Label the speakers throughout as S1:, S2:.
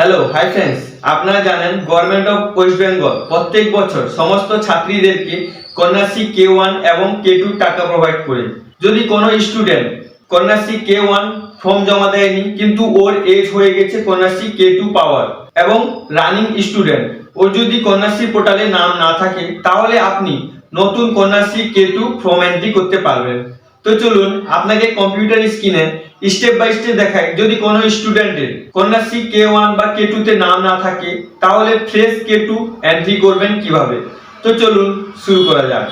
S1: Hello hi friends আপনারা জানেন government of West Bengal প্রত্যেক বছর সমস্ত ছাত্রীদেরকে কন্যাশ্রী কে ওয়ান এবং কে টু টাকা প্রোভাইড করে। যদি কোনো student Kanyashree K one form জমা দেয়নি, কিন্তু ওর এজ হয়ে গেছে কন্যাশ্রী কে টু পাওয়ার এবং রানিং স্টুডেন্ট ওর যদি কন্যাশ্রী পোর্টালে নাম না থাকে, তাহলে আপনি নতুন Kanyashree K two form entry করতে পারবেন। তো চলুন আপনাকে কম্পিউটার স্ক্রিনে স্টেপ বাই স্টেপ দেখায় যদি কোনো স্টুডেন্টের কন্যাশ্রী কে ওয়ান বা কে টুতে নাম না থাকে, তাহলে ফ্রেশ কে টু এন্ট্রি করবেন কীভাবে? তো চলুন শুরু করা যাক।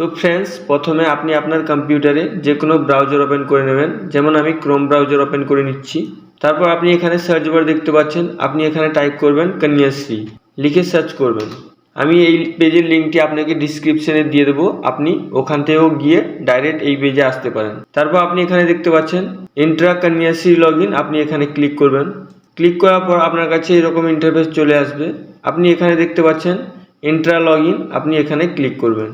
S1: তো ফ্রেন্ডস প্রথমে আপনি আপনার কম্পিউটারে যে কোনো ব্রাউজার ওপেন করে নেবেন। যেমন আমি ক্রোম ব্রাউজার ওপেন করে নিচ্ছি। তারপর আপনি এখানে সার্চ বার দেখতে পাচ্ছেন। আপনি এখানে টাইপ করবেন কন্যাশ্রী লিখে সার্চ করবেন। আমি এই পেজের লিঙ্কটি আপনাকে ডিসক্রিপশনে দিয়ে দেবো। আপনি ওখান থেকেও গিয়ে ডাইরেক্ট এই পেজে আসতে পারেন। তারপর আপনি এখানে দেখতে পাচ্ছেন ইন্ট্রা কন্যাশ্রী লগ আপনি এখানে ক্লিক করবেন। ক্লিক করার পর আপনার কাছে এরকম ইন্টারফেস চলে আসবে। আপনি এখানে দেখতে পাচ্ছেন ইন্ট্রা লগ আপনি এখানে ক্লিক করবেন।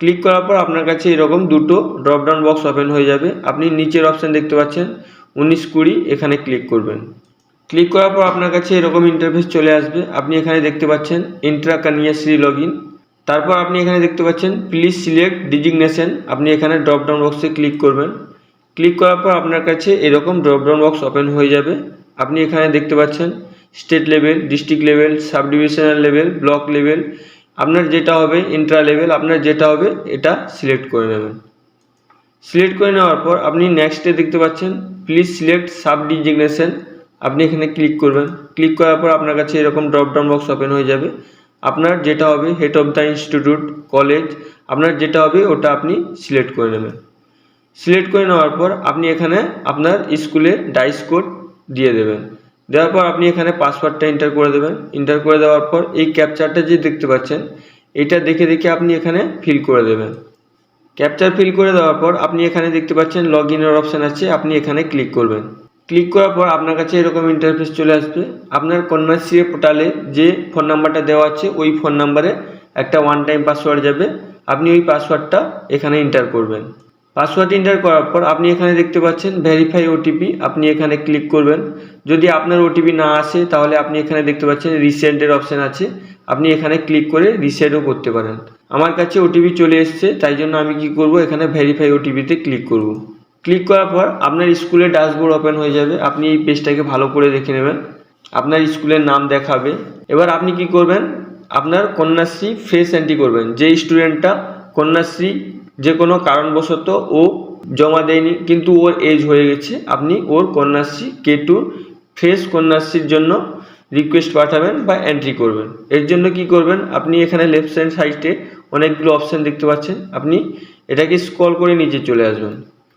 S1: ক্লিক করার পর আপনার কাছে এরকম দুটো ড্রপডাউন বক্স ওপেন হয়ে যাবে। আপনি নিচের অপশান দেখতে পাচ্ছেন, উনিশ কুড়ি, এখানে ক্লিক করবেন। ক্লিক করার পর আপনার কাছে এরকম ইন্টারফেস চলে আসবে। আপনি এখানে দেখতে পাচ্ছেন ইন্ট্রা কানিয়াশ্রী লগ তারপর আপনি এখানে দেখতে পাচ্ছেন প্লিজ সিলেক্ট ডিজিগনেশন আপনি এখানে ড্রপডাউন বক্সে ক্লিক করবেন। ক্লিক করার পর আপনার কাছে এরকম ড্রপডাউন বক্স ওপেন হয়ে যাবে। আপনি এখানে দেখতে পাচ্ছেন state level district level sub divisional level block level আপনার যেটা হবে ইন্ট্রা লেভেল আপনার যেটা হবে এটা সিলেক্ট করে নেবেন। সিলেক্ট করে নেওয়ার পর আপনি নেক্সটে দেখতে পাচ্ছেন প্লিজ সিলেক্ট সাব ডিজিগনেশন আপনি এখানে ক্লিক করবেন। ক্লিক করার পর আপনার কাছে এরকম ড্রপডাউন বক্স ওপেন হয়ে যাবে। আপনার যেটা হবে head of the institute college আপনার যেটা হবে ওটা আপনি সিলেক্ট করে নেবেন। সিলেক্ট করে নেওয়ার পর আপনি এখানে আপনার স্কুলে ডাইস কোড দিয়ে দেবেন। দেওয়ার পর আপনি এখানে পাসওয়ার্ডটা এন্টার করে দেবেন। এন্টার করে দেওয়ার পর এই ক্যাপচারটা যে দেখতে পাচ্ছেন, এটা দেখে দেখে আপনি এখানে ফিল করে দেবেন। ক্যাপচার ফিল করে দেওয়ার পর আপনি এখানে দেখতে পাচ্ছেন লগ ইনের অপশান আছে, আপনি এখানে ক্লিক করবেন। ক্লিক করার পর আপনার কাছে এরকম ইন্টারফেস চলে আসবে। আপনার কন্যাশ্রী পোর্টালে যে ফোন নাম্বারটা দেওয়া আছে, ওই ফোন নাম্বারে একটা ওয়ান টাইম পাসওয়ার্ড যাবে। আপনি ওই পাসওয়ার্ডটা এখানে এন্টার করবেন। পাসওয়ার্ড এন্টার করার পর আপনি এখানে দেখতে পাচ্ছেন ভেরিফাই ওটিপি আপনি এখানে ক্লিক করবেন। যদি আপনার ওটিপি না আসে, তাহলে আপনি এখানে দেখতে পাচ্ছেন রিসেন্টের অপশান আছে। আপনি এখানে ক্লিক করে রিসেটও করতে পারেন। আমার কাছে ওটিপি চলে এসছে, তাই জন্য আমি কি করব? এখানে ভেরিফাই ওটিপিতে ক্লিক করব। ক্লিক করার পর আপনার স্কুলের ড্যাশবোর্ড ওপেন হয়ে যাবে। আপনি এই পেজটাকে ভালো করে দেখে নেবেন। আপনার স্কুলের নাম দেখাবে। এবার আপনি কি করবেন? আপনার কন্যাশ্রী ফ্রেশ এন্ট্রি করবেন। যে স্টুডেন্টটা কন্যাশ্রী যে কোনো কারণবশত ও জমা দেয়নি, কিন্তু ওর এজ হয়ে গেছে। আপনি ওর কন্যাশ্রী কে টু ফ্রেশ কন্যাশ্রীর জন্য রিকোয়েস্ট পাঠাবেন বা এন্ট্রি করবেন। এর জন্য কি করবেন? আপনি এখানে লেফট সাইড সাইডে অনেকগুলো অপশান দেখতে পাচ্ছেন। আপনি এটাকে স্ক্রল করে নিচে চলে আসবেন।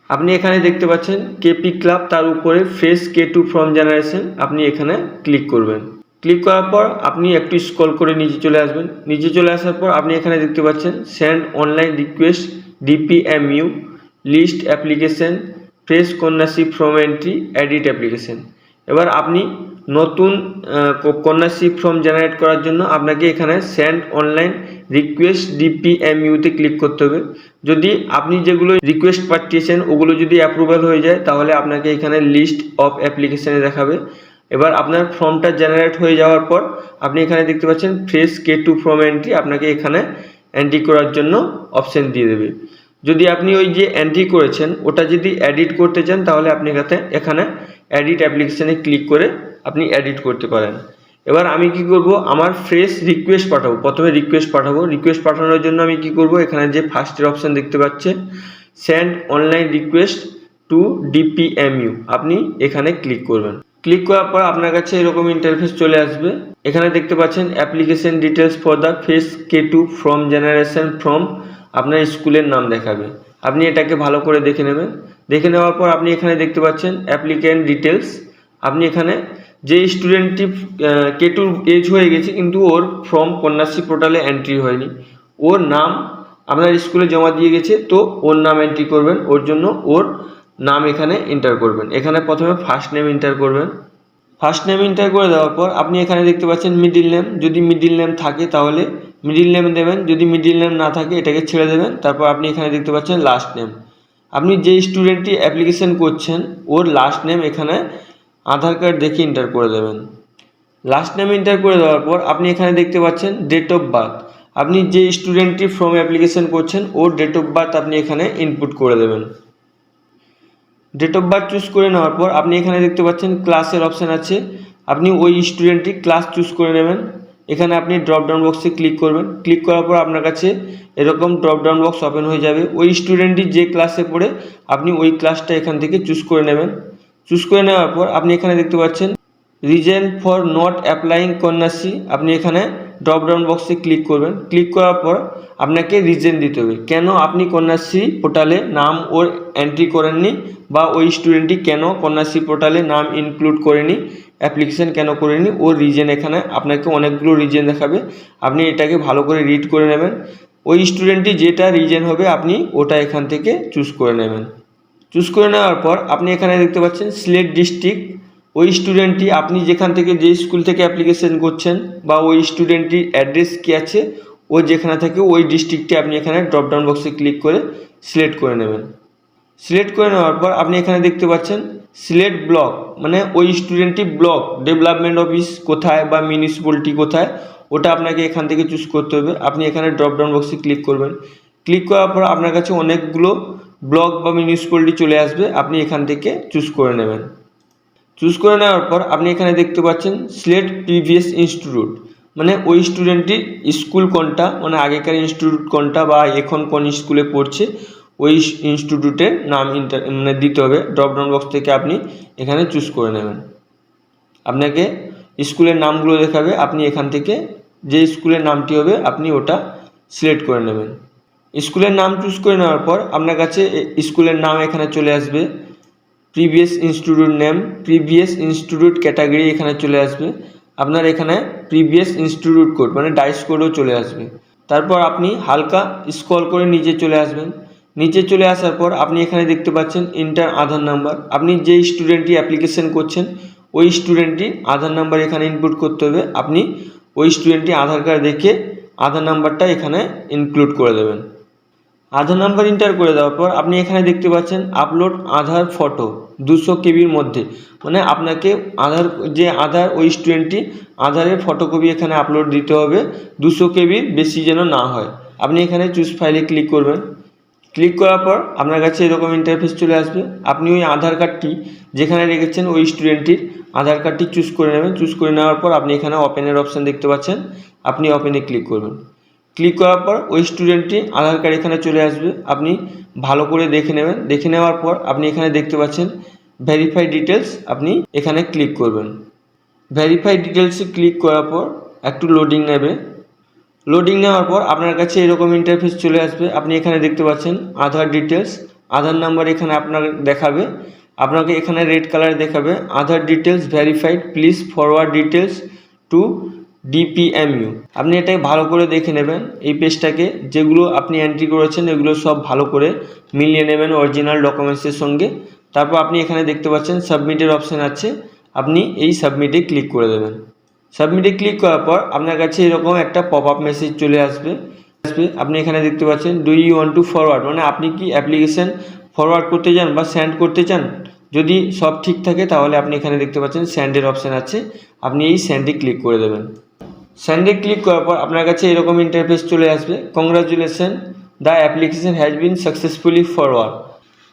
S1: আপনি এখানে দেখতে পাচ্ছেন কেপি ক্লাব তার উপরে fresh K two form generation আপনি এখানে ক্লিক করবেন। ক্লিক করার পর আপনি একটু স্ক্রল করে নিচে চলে আসবেন। নিচে চলে আসার পর আপনি এখানে দেখতে পাচ্ছেন send online request DPMU list application fresh Kanyashree form entry edit application এবার আপনি নতুন কন্যাশ্রী ফর্ম জেনারেট করার জন্য আপনাকে এখানে সেন্ড অনলাইন রিকোয়েস্ট ডিপিএমইউতে ক্লিক করতে হবে। যদি আপনি যেগুলো রিকোয়েস্ট পাঠিয়েছেন, ওগুলো যদি অ্যাপ্রুভাল হয়ে যায়, তাহলে আপনাকে এখানে লিস্ট অফ অ্যাপ্লিকেশানে দেখাবে। এবার আপনার ফর্মটা জেনারেট হয়ে যাওয়ার পর, আপনি এখানে দেখতে পাচ্ছেন fresh K two form entry আপনাকে এখানে এন্ট্রি করার জন্য অপশন দিয়ে দেবে। যদি আপনি ওই যে এন্ট্রি করেছেন, ওটা যদি এডিট করতে চান, তাহলে আপনি এখানে এখানে এডিট অ্যাপ্লিকেশানে ক্লিক করে আপনি এডিট করতে পারেন। এবার আমি কি করব? আমার ফ্রেশ রিকোয়েস্ট পাঠাবো। প্রথমে রিকোয়েস্ট পাঠাবো। রিকোয়েস্ট পাঠানোর জন্য আমি কি করব? এখানে যে ফার্স্টের অপশান দেখতে পাচ্ছেন send online request to DPMU আপনি এখানে ক্লিক করবেন। ক্লিক করার পর আপনার কাছে এরকম ইন্টারফেস চলে আসবে। এখানে দেখতে পাচ্ছেন application details for the face K two form generation from আপনার স্কুলের নাম দেখাবে। আপনি এটাকে ভালো করে দেখে নেবেন। দেখে নেওয়ার পর আপনি এখানে দেখতে পাচ্ছেন অ্যাপ্লিকেন্ট ডিটেলস আপনি এখানে যে স্টুডেন্টটি কে টুর এজ হয়ে গেছে, কিন্তু ওর ফর্ম কন্যাশ্রী পোর্টালে এন্ট্রি হয়নি। ওর নাম আপনার স্কুলে জমা দিয়ে গেছে, তো ওর নাম এন্ট্রি করবেন। ওর জন্য ওর নাম এখানে এন্টার করবেন। এখানে প্রথমে ফার্স্ট নেম এন্টার করবেন। ফার্স্ট নেম এন্টার করে দেওয়ার পর আপনি এখানে দেখতে পাচ্ছেন মিডিল নেম যদি মিডিল নেম থাকে তাহলে মিডিল নেম দেবেন। যদি মিডিল নেম না থাকে এটাকে ছেড়ে দেবেন। তারপর আপনি এখানে দেখতে পাচ্ছেন লাস্ট নেম আপনি যে স্টুডেন্টটি অ্যাপ্লিকেশন করছেন, ওর লাস্ট নেম এখানে আধার কার্ড দেখে এন্টার করে দেবেন। লাস্ট নেম এন্টার করে দেওয়ার পর আপনি এখানে দেখতে পাচ্ছেন ডেট অফ বার্থ আপনি যে স্টুডেন্টটি ফর্ম অ্যাপ্লিকেশন করছেন, ওর ডেট অফ বার্থ আপনি এখানে ইনপুট করে দেবেন। ডেট অফ বার্থ চুজ করে নেওয়ার পর আপনি এখানে দেখতে পাচ্ছেন ক্লাসের অপশান আছে। আপনি ওই স্টুডেন্টটি ক্লাস চুজ করে নেবেন। এখানে আপনি ড্রপডাউন বক্সে ক্লিক করবেন। ক্লিক করার পর আপনার কাছে এরকম ড্রপডাউন বক্স ওপেন হয়ে যাবে। ওই স্টুডেন্টটি যে ক্লাসে পড়ে, আপনি ওই ক্লাসটা এখান থেকে চুজ করে নেবেন। চুজ করে নেওয়ার পর আপনি এখানে দেখতে পাচ্ছেন reason for not applying Kanyashree, আপনি এখানে ড্রপ ডাউন বক্সে ক্লিক করবেন। ক্লিক করার পর আপনাকে রিজন দিতে হবে। কেন আপনি কন্যাশ্রী পোর্টালে নাম ওর এন্ট্রি করেননি বা ওই স্টুডেন্টটি কেন কন্যাশ্রী পোর্টালে নাম ইনক্লুড করেনি অ্যাপ্লিকেশন কেন করেনি ওর রিজন এখানে আপনাকে অনেকগুলো রিজন দেখাবে। আপনি এটাকে ভালো করে রিড করে নেবেন। ওই স্টুডেন্টটি যেটা রিজন হবে, আপনি ওটা এখান থেকে চুজ করে নেবেন। চুজ করে নেওয়ার পর আপনি এখানে দেখতে পাচ্ছেন সিলেট ডিস্ট্রিক্ট ওই স্টুডেন্টটি আপনি যেখান থেকে যে স্কুল থেকে অ্যাপ্লিকেশন করছেন বা ওই স্টুডেন্টটির অ্যাড্রেস কী আছে, ও যেখানে থাকে ওই ডিস্ট্রিক্টে আপনি এখানে ড্রপ ডাউন বক্সে ক্লিক করে সিলেক্ট করে নেবেন। সিলেক্ট করে নেওয়ার পর আপনি এখানে দেখতে পাচ্ছেন সিলেক্ট ব্লক মানে ওই স্টুডেন্টটি ব্লক ডেভেলপমেন্ট অফিস কোথায় বা মিউনিসিপ্যালিটি কোথায়, ওটা আপনাকে এখান থেকে চুজ করতে হবে। আপনি এখানে ড্রপডাউন বক্সে ক্লিক করবেন। ক্লিক করার পর আপনার কাছে অনেকগুলো ব্লক বা মিউনিসিপ্যালিটি চলে আসবে, আপনি এখান থেকে চুজ করে নেবেন। চুজ করে নেওয়ার পর আপনি এখানে দেখতে পাচ্ছেন সিলেক্ট প্রিভিয়াস ইনস্টিটিউট মানে ওই স্টুডেন্টটির স্কুল কোনটা মানে আগেকার ইনস্টিটিউট কোনটা বা এখন কোন স্কুলে পড়ছে, ওই ইনস্টিটিউটের নাম ইন্টার মানে দিতে হবে। ড্রপডাউন বক্স থেকে আপনি এখানে চুজ করে নেবেন। আপনাকে স্কুলের নামগুলো দেখাবে। আপনি এখান থেকে যে স্কুলের নামটি হবে, আপনি ওটা সিলেক্ট করে নেবেন। স্কুলের নাম চুজ করে নেওয়ার পর আপনার কাছে স্কুলের নাম এখানে চলে আসবে। Previous institute name previous institute category এখানে চলে আসবে। আপনার এখানে প্রিভিয়াস ইনস্টিটিউট কোড মানে ডাইস কোডও চলে আসবে। তারপর আপনি হালকা স্ক্রল করে নিচে চলে আসবেন। নিচে চলে আসার পর আপনি এখানে দেখতে পাচ্ছেন ইন্টার আধার নাম্বার আপনি যে স্টুডেন্টটি অ্যাপ্লিকেশন করছেন, ওই স্টুডেন্টটি আধার নাম্বার এখানে ইনপুট করতে হবে। আপনি ওই স্টুডেন্টটি আধার কার্ড দেখে আধার নাম্বারটা এখানে ইনক্লুড করে দেবেন। আধার নাম্বার এন্টার করে দেওয়ার পর আপনি এখানে দেখতে পাচ্ছেন আপলোড আধার ফটো দুশো কেবির মধ্যে। মানে আপনাকে আধার, যে আধার, ওই স্টুডেন্টটি আধারের ফটোকপি এখানে আপলোড দিতে হবে। দুশো কেবির বেশি যেন না হয়। আপনি এখানে চুজ ফাইলে ক্লিক করবেন। ক্লিক করার পর আপনার কাছে এরকম ইন্টারফেস চলে আসবে। আপনি ওই আধার কার্ডটি যেখানে রেখেছেন ওই স্টুডেন্টটির আধার কার্ডটি চুজ করে নেবেন। চুজ করে নেওয়ার পর আপনি এখানে ওপেনের অপশান দেখতে পাচ্ছেন। আপনি ওপেনে ক্লিক করবেন। ক্লিক করার পর ওই স্টুডেন্টটি আধার কার্ড এখানে চলে আসবে। আপনি ভালো করে দেখে নেবেন। দেখে নেওয়ার পর আপনি এখানে দেখতে পাচ্ছেন ভেরিফাই ডিটেলস আপনি এখানে ক্লিক করবেন। ভেরিফাই ডিটেলসে ক্লিক করার পর একটু লোডিং নেবে। লোডিং নেওয়ার পর আপনার কাছে এরকম ইন্টারফেস চলে আসবে। আপনি এখানে দেখতে পাচ্ছেন আধার ডিটেলস আধার নাম্বার এখানে আপনার দেখাবে। আপনাকে এখানে রেড কালার দেখাবে। Aadhaar details verified please forward details to DPMU আপনি এটাকে ভালো করে দেখে নেবেন। এই পেজটাকে যেগুলো আপনি এন্ট্রি করেছেন, এগুলো সব ভালো করে মিলিয়ে নেবেন অরিজিনাল ডকুমেন্টসের সঙ্গে। তারপর আপনি এখানে দেখতে পাচ্ছেন সাবমিটের অপশান আছে। আপনি এই সাবমিটে ক্লিক করে দেবেন। সাবমিটে ক্লিক করার পর আপনার কাছে এরকম একটা পপ আপ মেসেজ চলে আসবে। আসবে, আপনি এখানে দেখতে পাচ্ছেন do you want to forward মানে আপনি কি অ্যাপ্লিকেশন ফরওয়ার্ড করতে চান বা সেন্ড করতে চান? যদি সব ঠিক থাকে, তাহলে আপনি এখানে দেখতে পাচ্ছেন স্যান্ডের অপশান আছে। আপনি এই স্যান্ডে ক্লিক করে দেবেন। স্যান্ডে ক্লিক করার পর আপনার কাছে এরকম ইন্টারফেস চলে আসবে। Congratulation the application has been successfully forward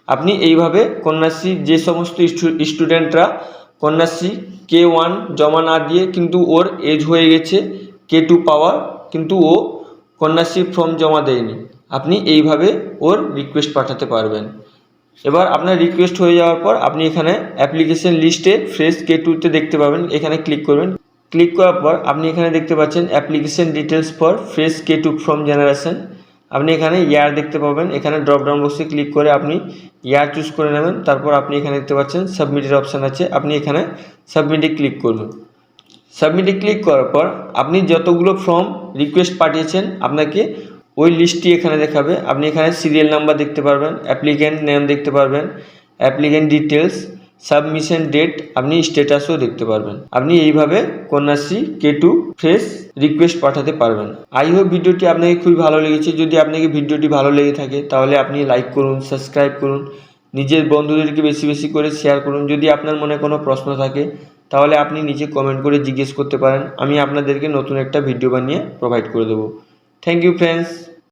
S1: আপনি এইভাবে কন্যাশ্রী যে সমস্ত স্টুডেন্টরা কন্যাশ্রী কে ওয়ান জমা না দিয়ে কিন্তু ওর এজ হয়ে গেছে কে টু পাওয়ার, কিন্তু ও কন্যাশ্রী ফর্ম জমা দেয়নি। আপনি এইভাবে ওর রিকোয়েস্ট পাঠাতে পারবেন। এবার আপনার রিকোয়েস্ট হয়ে যাওয়ার পর আপনি এখানে অ্যাপ্লিকেশন লিস্টে ফ্রেশ কে টুতে দেখতে পাবেন। এখানে ক্লিক করবেন। ক্লিক করার পর আপনি এখানে দেখতে পাচ্ছেন application details for fresh K two form generation আপনি এখানে ইয়ার দেখতে পাবেন। এখানে ড্রপ ডাউন বক্সে ক্লিক করে আপনি ইয়ার চুজ করে নেবেন। তারপর আপনি এখানে দেখতে পাচ্ছেন সাবমিটের অপশান আছে। আপনি এখানে সাবমিটে ক্লিক করবেন। সাবমিটে ক্লিক করার পর আপনি যতগুলো ফর্ম রিকোয়েস্ট পাঠিয়েছেন, আপনাকে ওই লিস্টটি এখানে দেখাবে। আপনি এখানে সিরিয়াল নাম্বার দেখতে পারবেন অ্যাপ্লিক্যান্ট নেম দেখতে পারবেন অ্যাপ্লিক্যান্ট ডিটেলস সাবমিশন ডেট আপনি স্ট্যাটাসও দেখতে পারবেন। আপনি এইভাবে Kanyashree K two fresh request পাঠাতে পারবেন। আই হোপ ভিডিওটি আপনাকে খুবই ভালো লেগেছে। যদি আপনাকে ভিডিওটি ভালো লেগে থাকে, তাহলে আপনি লাইক করুন, সাবস্ক্রাইব করুন, নিজের বন্ধুদেরকে বেশি বেশি করে শেয়ার করুন। যদি আপনার মনে কোনো প্রশ্ন থাকে, তাহলে আপনি নিচে কমেন্ট করে জিজ্ঞেস করতে পারেন। আমি আপনাদেরকে নতুন একটা ভিডিও বানিয়ে প্রোভাইড করে দেবো। Thank you friends